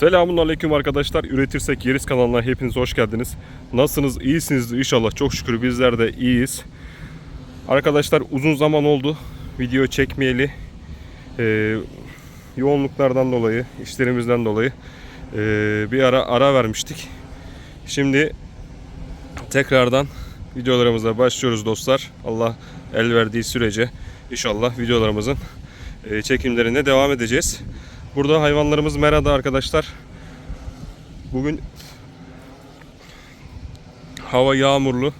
Selamun aleyküm arkadaşlar. Üretirsek Yeriz kanalına hepiniz hoş geldiniz. Nasılsınız? İyisiniz inşallah. Çok şükür bizler de iyiyiz. Arkadaşlar uzun zaman oldu video çekmeyeli. Ee, yoğunluklardan dolayı, işlerimizden dolayı ee, bir ara ara vermiştik. Şimdi tekrardan videolarımıza başlıyoruz dostlar. Allah el verdiği sürece inşallah videolarımızın e, çekimlerine devam edeceğiz. Burada hayvanlarımız merada arkadaşlar. Bugün hava yağmurlu.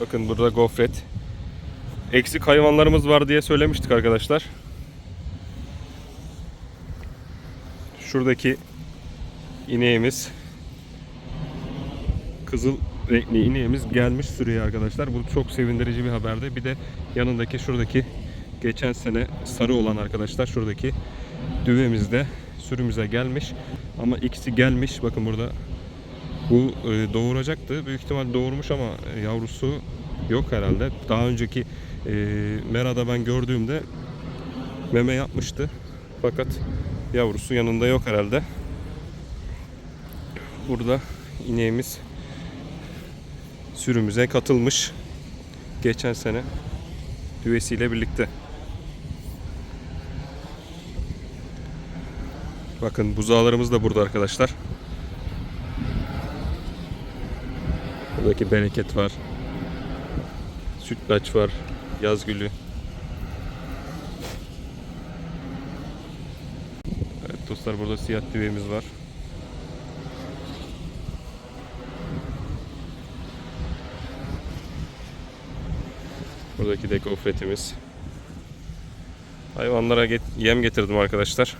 Bakın burada gofret. Eksik hayvanlarımız var diye söylemiştik arkadaşlar. Şuradaki ineğimiz kızıl renkli ineğimiz gelmiş sürüye arkadaşlar. Bu çok sevindirici bir haberdi. Bir de yanındaki şuradaki geçen sene sarı olan arkadaşlar şuradaki düvemiz de sürümüze gelmiş. Ama ikisi gelmiş. Bakın burada bu e, doğuracaktı. Büyük ihtimal doğurmuş ama e, yavrusu yok herhalde. Daha önceki e, Mera'da ben gördüğümde meme yapmıştı. Fakat yavrusu yanında yok herhalde. Burada ineğimiz sürümüze katılmış. Geçen sene düvesiyle birlikte. Bakın buzağlarımız da burada arkadaşlar. Buradaki bereket var. Sütlaç var. Yaz gülü. Evet dostlar burada siyah düğemiz var. Buradaki de gofretimiz. Hayvanlara get- yem getirdim arkadaşlar.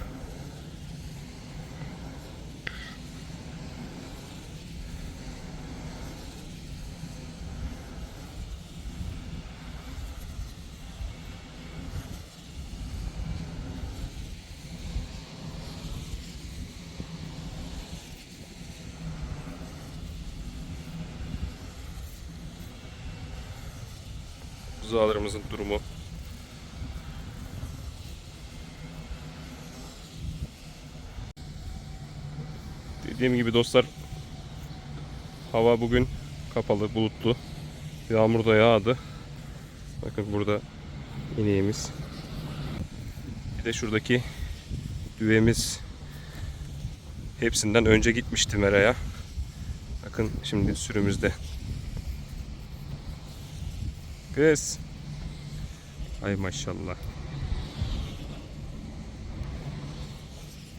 Buzağlarımızın durumu. Dediğim gibi dostlar hava bugün kapalı, bulutlu. Yağmur da yağdı. Bakın burada ineğimiz. Bir de şuradaki düvemiz hepsinden önce gitmişti meraya. Bakın şimdi sürümüzde. Kız. Ay maşallah.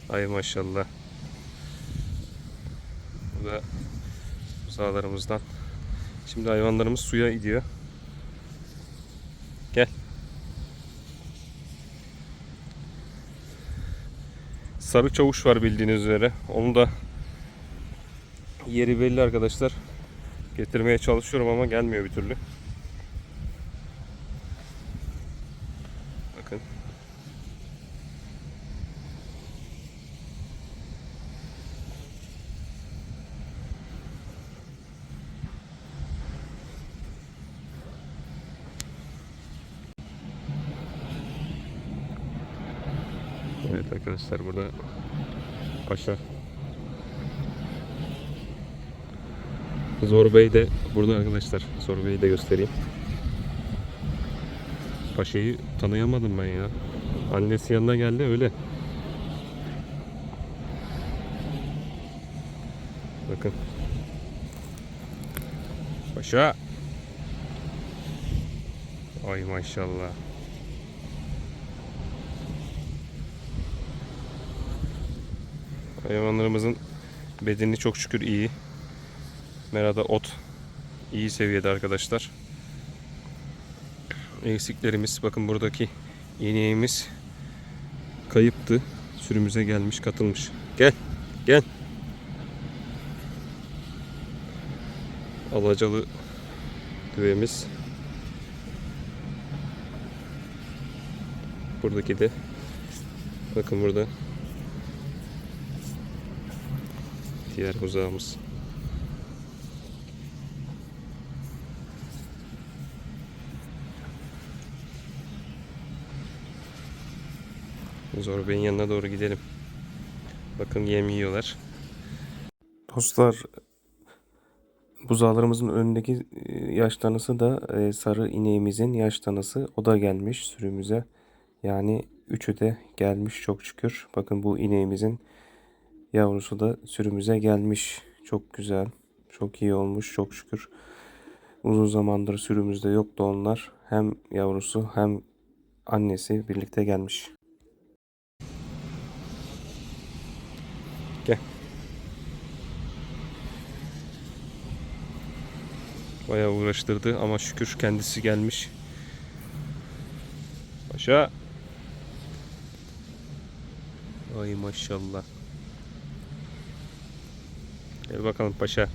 Ay maşallah. Bu da buzağlarımızdan. Şimdi hayvanlarımız suya gidiyor. Gel. Sarı çavuş var bildiğiniz üzere. Onu da yeri belli arkadaşlar. Getirmeye çalışıyorum ama gelmiyor bir türlü. Bakın. Evet arkadaşlar burada Paşa Zor Bey de burada arkadaşlar. Zor Bey'i de göstereyim. Paşa'yı tanıyamadım ben ya. Annesi yanına geldi öyle. Bakın. Paşa. Ay maşallah. Hayvanlarımızın bedeni çok şükür iyi. Merada ot iyi seviyede arkadaşlar. Eksiklerimiz bakın buradaki ineğimiz kayıptı. Sürümüze gelmiş, katılmış. Gel. Gel. Alacalı düvemiz. Buradaki de bakın burada diğer buzağımız. Zor Bey'in yanına doğru gidelim. Bakın yem yiyorlar. Dostlar buzağlarımızın önündeki e, yaş tanısı da e, sarı ineğimizin yaş tanısı. O da gelmiş sürümüze. Yani üçü de gelmiş çok şükür. Bakın bu ineğimizin yavrusu da sürümüze gelmiş. Çok güzel. Çok iyi olmuş çok şükür. Uzun zamandır sürümüzde yoktu onlar. Hem yavrusu hem annesi birlikte gelmiş. Bayağı uğraştırdı ama şükür kendisi gelmiş. Paşa. Ay maşallah. Gel bakalım paşa.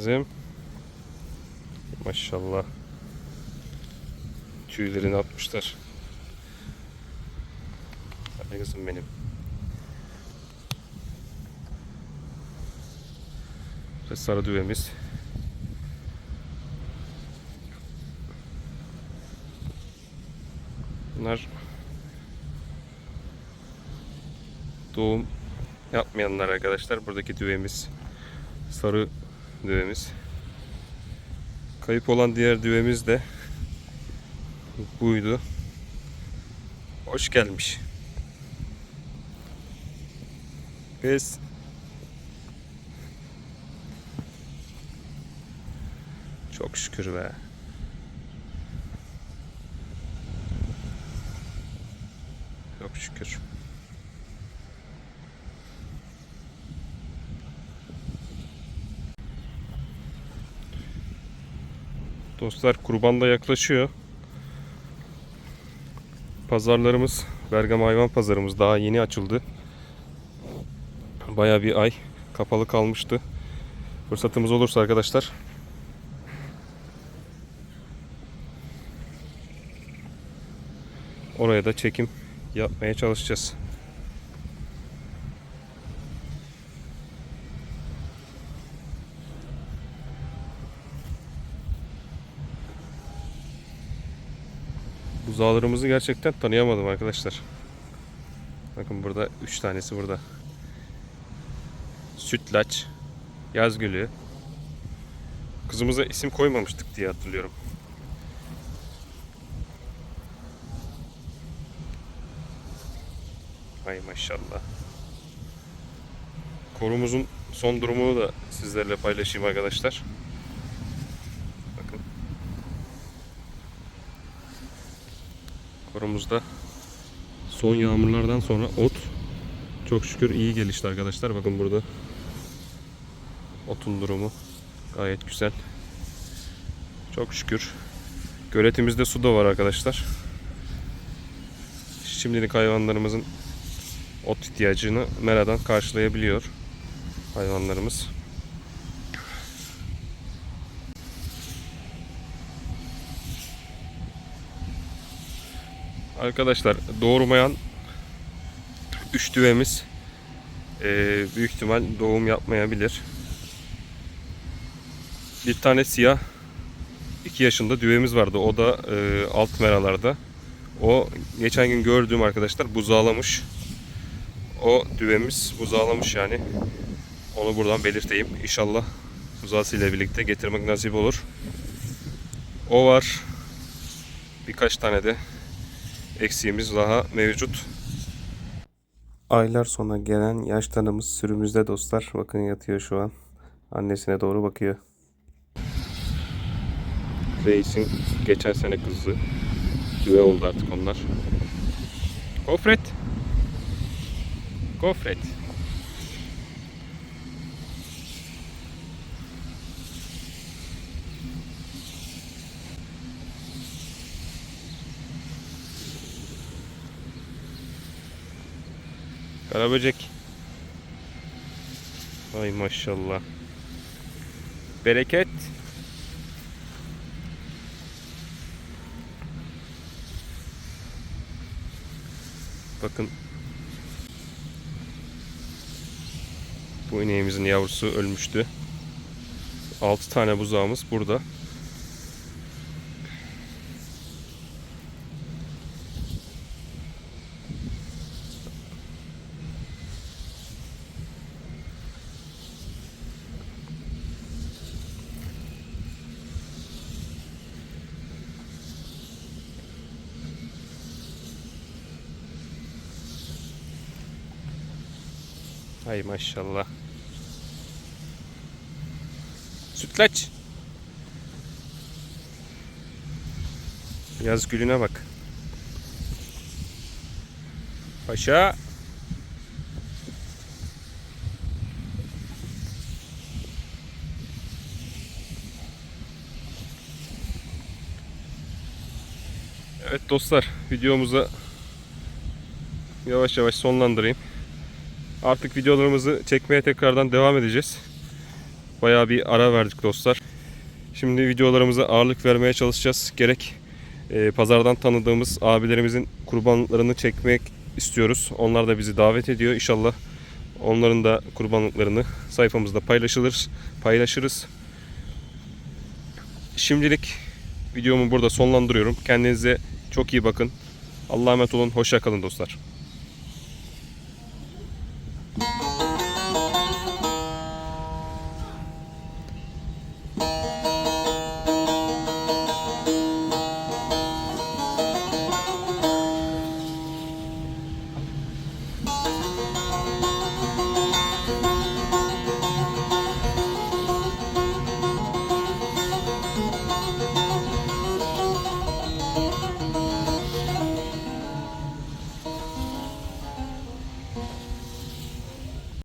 Kızım. Maşallah. Tüylerini atmışlar. Hadi kızım benim. Ve sarı düvemiz. Bunlar doğum yapmayanlar arkadaşlar. Buradaki düvemiz sarı düvemiz. Kayıp olan diğer düvemiz de buydu. Hoş gelmiş. Kız. Çok şükür be. Çok şükür. Dostlar kurban da yaklaşıyor. Pazarlarımız, Bergama Hayvan Pazarımız daha yeni açıldı. Baya bir ay kapalı kalmıştı. Fırsatımız olursa arkadaşlar oraya da çekim yapmaya çalışacağız. Buzağlarımızı gerçekten tanıyamadım arkadaşlar. Bakın burada 3 tanesi burada. Sütlaç, Yazgülü. Kızımıza isim koymamıştık diye hatırlıyorum. Ay maşallah. Korumuzun son durumunu da sizlerle paylaşayım arkadaşlar. Bakın. Korumuzda son yağmurlardan sonra ot çok şükür iyi gelişti arkadaşlar. Bakın burada otun durumu gayet güzel. Çok şükür. Göletimizde su da var arkadaşlar. Şimdilik hayvanlarımızın ot ihtiyacını meradan karşılayabiliyor hayvanlarımız. Arkadaşlar doğurmayan 3 düvemiz eee, büyük ihtimal doğum yapmayabilir. Bir tane siyah 2 yaşında düvemiz vardı. O da eee, alt meralarda. O geçen gün gördüğüm arkadaşlar buzağlamış. O düvemiz buzağlamış yani. Onu buradan belirteyim. İnşallah buzağısıyla birlikte getirmek nasip olur. O var. Birkaç tane de eksiğimiz daha mevcut. Aylar sonra gelen yaş tanımız sürümüzde dostlar. Bakın yatıyor şu an. Annesine doğru bakıyor. Reis'in geçen sene kızı. Düve oldu artık onlar. Gofret. Gofret. Karaböcek. Ay maşallah. Bereket. Bakın. Bu ineğimizin yavrusu ölmüştü. 6 tane buzağımız burada. Hay maşallah. Sütlaç. Yaz gülüne bak. Paşa. Evet dostlar videomuza yavaş yavaş sonlandırayım. Artık videolarımızı çekmeye tekrardan devam edeceğiz. Bayağı bir ara verdik dostlar. Şimdi videolarımıza ağırlık vermeye çalışacağız. Gerek e, pazardan tanıdığımız abilerimizin kurbanlıklarını çekmek istiyoruz. Onlar da bizi davet ediyor. İnşallah onların da kurbanlıklarını sayfamızda paylaşılır, paylaşırız. Şimdilik videomu burada sonlandırıyorum. Kendinize çok iyi bakın. Allah'a emanet olun. Hoşça kalın dostlar.